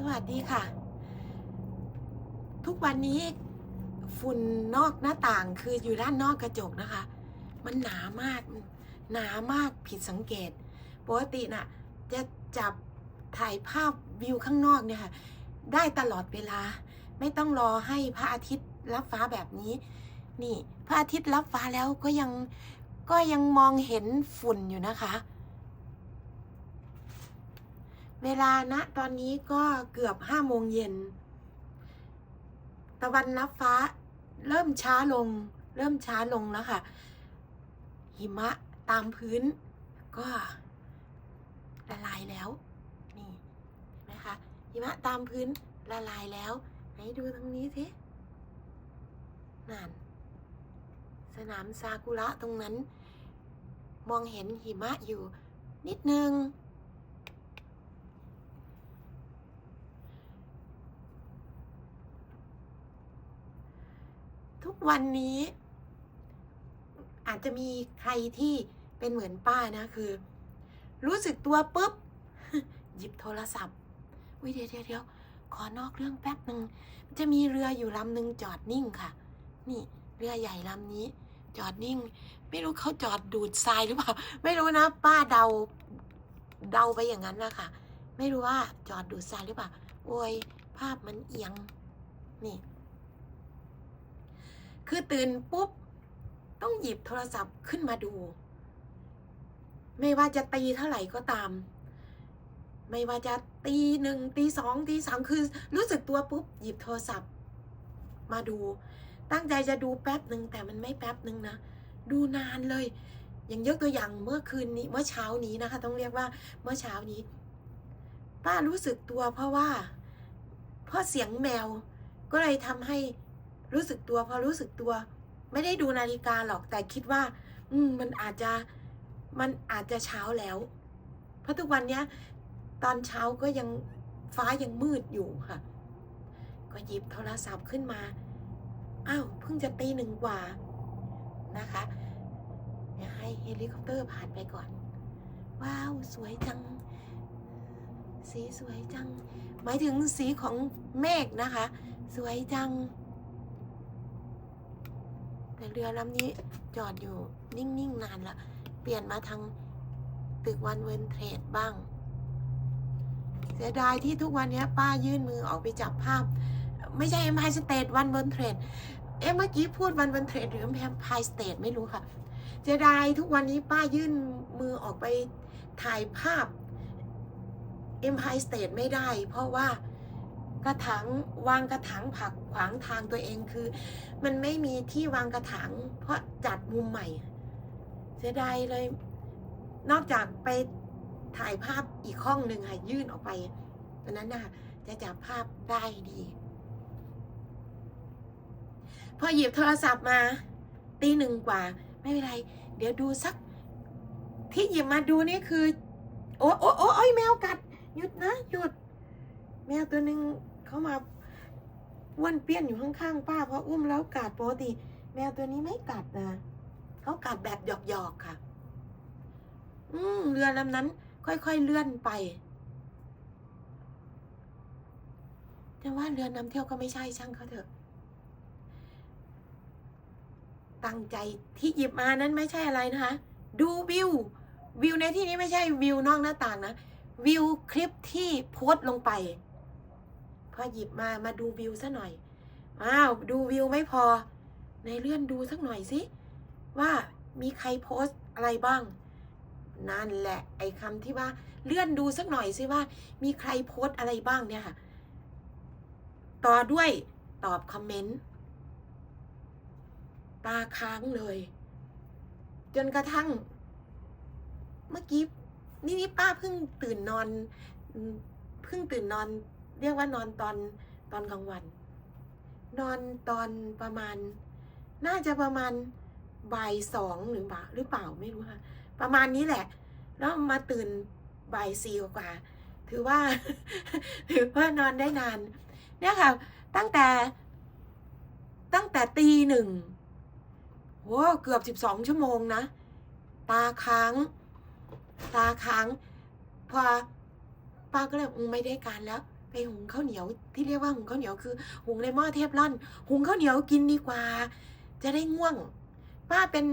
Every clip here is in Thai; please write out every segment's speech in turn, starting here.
สวัสดีค่ะ ทุกวันนี้ฝุ่นนอกหน้าต่างคืออยู่ด้านนอกกระจกนะคะ มันหนามากหนามากผิดสังเกตปกติน่ะ จะจับถ่ายภาพวิวข้างนอกเนี่ยค่ะ ได้ตลอดเวลา ไม่ต้องรอให้พระอาทิตย์รับฟ้าแบบนี้ นี่ พระอาทิตย์รับฟ้าแล้วก็ยังก็ยังมองเห็นฝุ่นอยู่นะคะ เวลาณตอนนี้ก็เกือบห้าโมงเย็น ตะวันรับฟ้า เริ่มช้าลง เริ่มช้าลงแล้วค่ะ หิมะตามพื้น ก็ละลายแล้ว นี่เห็นไหมคะหิมะตามพื้นละลายแล้ว ไหนดูตรงนี้สินั่น สนามซากุระตรงนั้น มองเห็นหิมะอยู่นิดนึง ทุกวันนี้ อาจจะมีใครที่เป็นเหมือนป้านะคือ รู้สึกตัวปุ๊บ หยิบโทรศัพท์วิเดี๋ยวเดี๋ยวเด๋ยวขอนอกเรื่องแป๊บหนึ่งจะมีเรืออยู่ลำหนึ่งจอดนิ่งค่ะ นี่เรือใหญ่ลำนี้ จอดนิ่ง ไม่รู้เขาจอดดูดทรายหรือเปล่า ไม่รู้นะ ป้าเดาเดาไปอย่างนั้นนะคะไม่รู้ว่าจอดดูดทรายหรือเปล่าโอ้ยภาพมันเอียงนี่ คือตื่นปุ๊บ ต้องหยิบโทรศัพท์ขึ้นมาดู ไม่ว่าจะตีเท่าไหร่ก็ตาม ไม่ว่าจะตีหนึ่งตีสองตีสามคือรู้สึกตัวปุ๊บ หยิบโทรศัพท์ มาดู ตั้งใจจะดูแป๊บหนึ่งแต่มันไม่แป๊บหนึ่งนะ ดูนานเลย อย่างยกตัวอย่างเมื่อคืนนี้เมื่อเช้านี้นะคะ ต้องเรียกว่าเมื่อเช้านี้ ป้ารู้สึกตัวเพราะว่าเพราะเสียงแมวก็เลยทำให้ รู้สึกตัวพอรู้สึกตัว ไม่ได้ดูนาฬิกาหรอกแต่คิดว่า อืมมันอาจจะมันอาจจะเช้าแล้ว เพราะทุกวันเนี้ยตอนเช้าก็ยังฟ้ายังมืดอยู่ค่ะ ก็หยิบโทรศัพท์ขึ้นมาอ้าวเพิ่งจะตีหนึ่งกว่านะคะเดี๋ยวให้เฮลิคอปเตอร์ผ่านไปก่อน ว้าว สวยจัง สีสวยจัง หมายถึงสีของเมฆนะคะ สวยจัง เรือลำนี้จอดอยู่นิ่งๆนานละเปลี่ยนมาทางตึกวันเวนเทรดบ้าง เสียดายที่ทุกวันนี้ป้ายื่นมือออกไปจับภาพ ไม่ใช่ Empire State วันเวนเทรดเอ๊ะเมื่อกี้พูดวันเวนเทรดหรือ Empire State ไม่รู้ค่ะ เสียดายทุกวันนี้ป้ายื่นมือออกไปถ่ายภาพ Empire State ไม่ได้ เพราะว่า กระถางวางกระถางผักขวางทางตัวเองคือ มันไม่มีที่วางกระถางเพราะจัดมุมใหม่ เสียดายเลย นอกจากไปถ่ายภาพอีกห้องหนึ่งค่ะยื่นออกไปอันนั้นน่ะ จะจับภาพได้ดี พอหยิบโทรศัพท์มาตีหนึ่งกว่า ไม่เป็นไร เดี๋ยวดูสัก ที่หยิบมาดูนี่คือ โอ้โอ้โอ้โอ้ยแมวกัดหยุดนะหยุดแมวตัวหนึ่ง เขามาอ้วนเปี้ยนอยู่ข้างๆป้าเพราะอุ้มแล้วกัดปกติแมวตัวนี้ไม่กัดนะเขากัดแบบหยอกๆค่ะ อืมเรือลำนั้น ค่อยๆเลื่อนไปแต่ว่าเรือนำเที่ยวก็ไม่ใช่ช่างเขาเถอะ ตั้งใจที่หยิบมานั้นไม่ใช่อะไรนะคะ ดูวิว วิวในที่นี้ไม่ใช่วิวนอกหน้าต่างนะ วิวคลิปที่โพสต์ลงไป พอหยิบมามาดูวิวซะหน่อย อ้าว ดูวิวไม่พอ ในเลื่อนดูสักหน่อยสิว่ามีใครโพสต์อะไรบ้าง นั่นแหละ ไอ้คำที่ว่าเลื่อนดูสักหน่อยสิว่า มีใครโพสต์อะไรบ้างเนี่ยค่ะ ต่อด้วยตอบคอมเมนต์ตาค้างเลย จนกระทั่ง เมื่อกี้นี่นี่ป้าเพิ่งตื่นนอนเพิ่งตื่นนอน เรียกว่านอนตอนตอนกลางวัน นอนตอนประมาณ น่าจะประมาณบ่ายสองหรือเปล่าหรือเปล่าไม่รู้ค่ะประมาณนี้แหละ แล้วมาตื่นบ่ายสี่กว่า ถือว่า ถือว่านอนได้นาน เนี่ยค่ะ ตั้งแต่ตั้งแต่ตีหนึ่งโหเกือบสิบสองชั่วโมงนะ ตาค้าง ตาค้าง พอป้าก็เลยไม่ได้การแล้ว ไปหุงข้าวเหนียวที่เรียกว่าหุงข้าวเหนียวคือ หุงในหม้อเทฟลอน หุงข้าวเหนียวกินดีกว่า จะได้ง่วง ป้าเป็น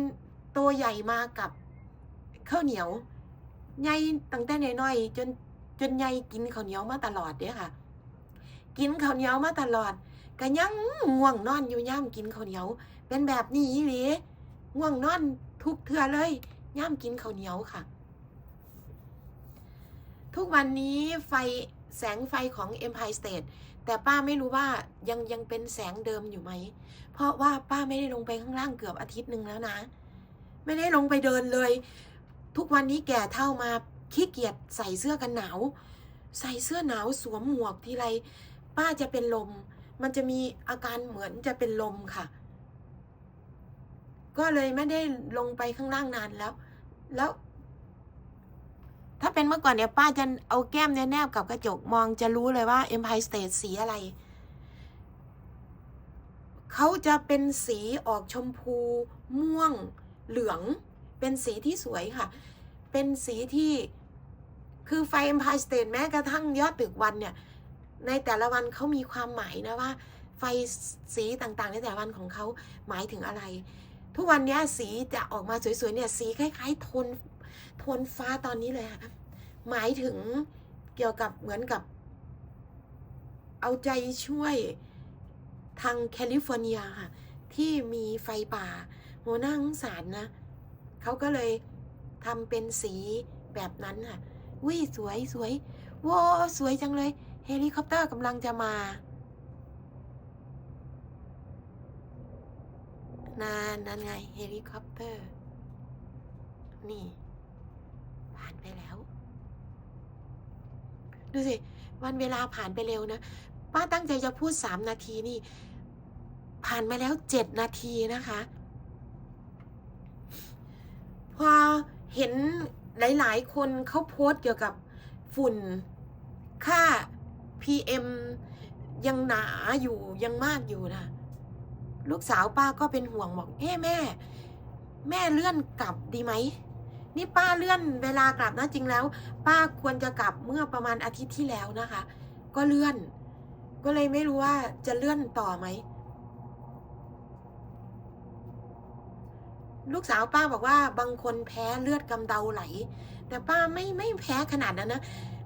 ตัวใหญ่มากับข้าวเหนียวใหญ่ตั้งแต่น้อยๆจนจนใหญ่กินข้าวเหนียวมาตลอดเด้อค่ะ กินข้าวเหนียวมาตลอดก็ยังง่วงนอนอยู่ย่ามกินข้าวเหนียว เป็นแบบนี้หรือง่วงนอนทุกเทื่อเลยย่ามกินข้าวเหนียวค่ะ ทุกวันนี้ไฟ แสงไฟของ Empire State แต่ป้าไม่รู้ว่ายังยังเป็นแสงเดิมอยู่ไหม เพราะว่าป้าไม่ได้ลงไปข้างล่างเกือบอาทิตย์หนึ่งแล้วนะ ไม่ได้ลงไปเดินเลย ทุกวันนี้แก่เท่ามาขี้เกียจใส่เสื้อกันหนาว ใส่เสื้อหนาวสวมหมวกทีไร ป้าจะเป็นลม มันจะมีอาการเหมือนจะเป็นลมค่ะ ก็เลยไม่ได้ลงไปข้างล่างนานแล้ว แล้ว ถ้าเป็นเมื่อก่อนเนี่ยป้าจะเอาแก้มเนี่ยแนบกับกระจกมองจะรู้เลยว่า Empire State สีอะไร เขาจะเป็นสีออกชมพูม่วงเหลือง เป็นสีที่สวยค่ะ เป็นสีที่คือไฟ Empire State แม้กระทั่งยอดตึกวันเนี่ย ในแต่ละวันเขามีความหมายนะว่า ไฟสีต่างๆ ในแต่ละวันของเขาหมายถึงอะไร ทุกวันเนี้ยสีจะออกมาสวยๆเนี่ยสีคล้ายๆโทน โทนฟ้าตอนนี้เลยค่ะหมายถึงเกี่ยวกับเหมือนกับ เอาใจช่วยทางแคลิฟอร์เนียค่ะ ที่มีไฟป่าโหน่าสงสารนะ เขาก็เลยทำเป็นสีแบบนั้นค่ะวิสวยสวยว้าสวยจังเลย เฮลิคอปเตอร์กำลังจะมา นานนั่นไง เฮลิคอปเตอร์ นี่ ผ่านไปแล้ว ดูสิ วันเวลาผ่านไปเร็วนะ ป้าตั้งใจจะพูดสามนาทีนี่ ผ่านมาแล้วเจ็ดนาทีนะคะ พอเห็นหลายๆ คนเขาโพสต์เกี่ยวกับฝุ่นค่า PM ยังหนาอยู่ยังมากอยู่นะลูกสาวป้าก็เป็นห่วงบอกเอ๊แม่ แม่เลื่อนกลับดีไหม นี่ป้าเลื่อนเวลากลับนะจริงแล้ว ป้าควรจะกลับเมื่อประมาณอาทิตย์ที่แล้วนะคะ ก็เลื่อน ก็เลยไม่รู้ว่าจะเลื่อนต่อไหมลูกสาวป้าบอกว่าบางคนแพ้เลือดกำเดาไหล แต่ป้าไม่ไม่แพ้ขนาดนั้นนะ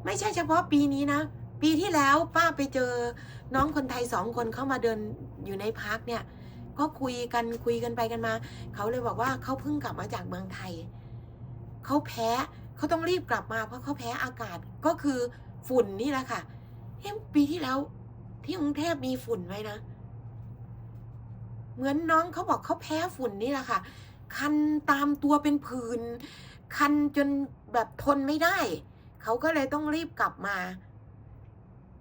ไม่ใช่เฉพาะปีนี้นะ ปีที่แล้วป้าไปเจอน้องคนไทยสองคนเข้ามาเดินอยู่ในพาร์คเนี่ย ก็คุยกันคุยกันไปกันมา เขาเลยบอกว่าเขาเพิ่งกลับมาจากเมืองไทย เขาแพ้เขาต้องรีบกลับมาเพราะเขาแพ้อากาศก็คือฝุ่นนี่แหละค่ะเฮ้ยปีที่แล้ว ที่กรุงเทพมีฝุ่นไหมนะ เหมือนน้องเขาบอกเขาแพ้ฝุ่นนี่แหละค่ะ คันตามตัวเป็นผื่นคันจนแบบทนไม่ได้ เขาก็เลยต้องรีบกลับมา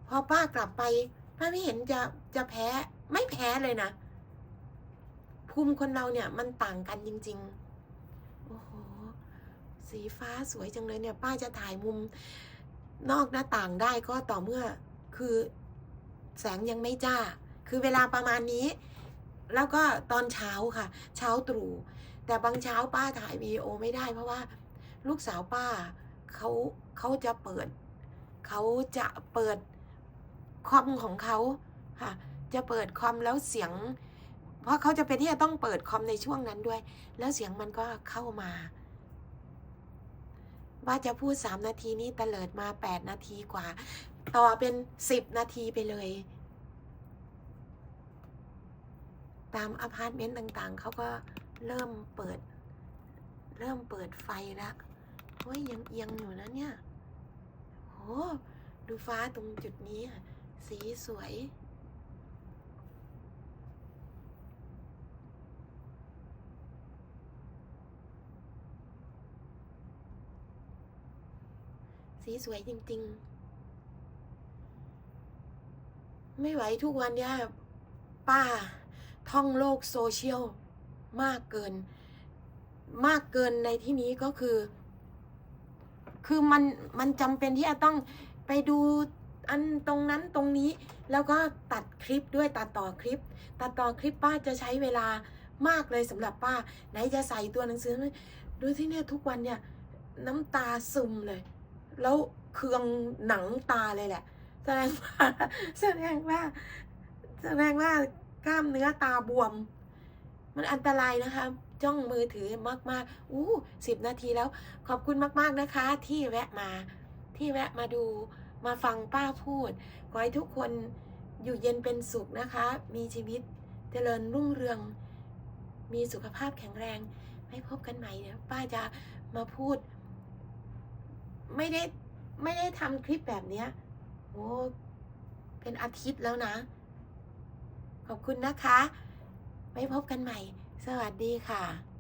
พอป้ากลับไปป้าไม่เห็นจะจะแพ้ไม่แพ้เลยนะ ภูมิคนเราเนี่ยมันต่างกันจริง ๆ สีฟ้าสวยจังเลยเนี่ยป้าจะถ่ายมุมนอกหน้าต่างได้ก็ต่อเมื่อคือแสงยังไม่จ้า คือเวลาประมาณนี้ แล้วก็ตอนเช้าค่ะ เช้าตรู่แต่บางเช้าป้าถ่ายวีโอไม่ได้ เพราะว่าลูกสาวป้าเขาเขาจะเปิดเขาจะเปิดคอมของเขาค่ะ จะเปิดคอมแล้วเสียง เพราะเขาจะเป็นที่จะต้องเปิดคอมในช่วงนั้นด้วย แล้วเสียงมันก็เข้ามา ว่าจะพูดสามนาทีนี้เตลิดมาแปดนาทีกว่า ต่อเป็นสิบนาทีไปเลย ตามอพาร์ตเมนต์ต่างๆ เขาก็เริ่มเปิด เริ่มเปิดไฟล้วเฮ้ยยังเอียงอยู่นะเนี่ยโหดูฟ้าตรงจุดนี้ สีสวย สีสวยจริง ๆ ไม่ไหวทุกวันเนี้ยป้าท่องโลกโซเชียลมากเกิน มากเกินในที่นี้ก็คือ คือมันมันจำเป็นที่จะต้องไปดูอันตรงนั้นตรงนี้แล้วก็ตัดคลิปด้วยตัดต่อคลิป ตัดต่อคลิปป้าจะใช้เวลามากเลยสำหรับป้า ไหนจะใส่ตัวหนังสือดูที่เนี่ยทุกวันเนี่ย น้ำตาซึมเลย แล้วเคืองหนังตาเลยแหละ แสดงว่าแสดงว่าแสดงว่ากล้ามเนื้อตาบวม มันอันตรายนะคะ จ้องมือถือมากๆอู้สิบนาทีแล้ว ขอบคุณมากๆนะคะ ที่แวะมาที่แวะมาดูมาฟังป้าพูด ขอให้ทุกคนอยู่เย็นเป็นสุขนะคะ มีชีวิตเจริญรุ่งเรือง มีสุขภาพแข็งแรงไว้พบกันใหม่เดี๋ยวป้าจะมาพูด ไม่ได้ไม่ได้ทำคลิปแบบเนี้ยโอ้เป็นอาทิตย์แล้วนะ ขอบคุณนะคะ ไว้พบกันใหม่ สวัสดีค่ะ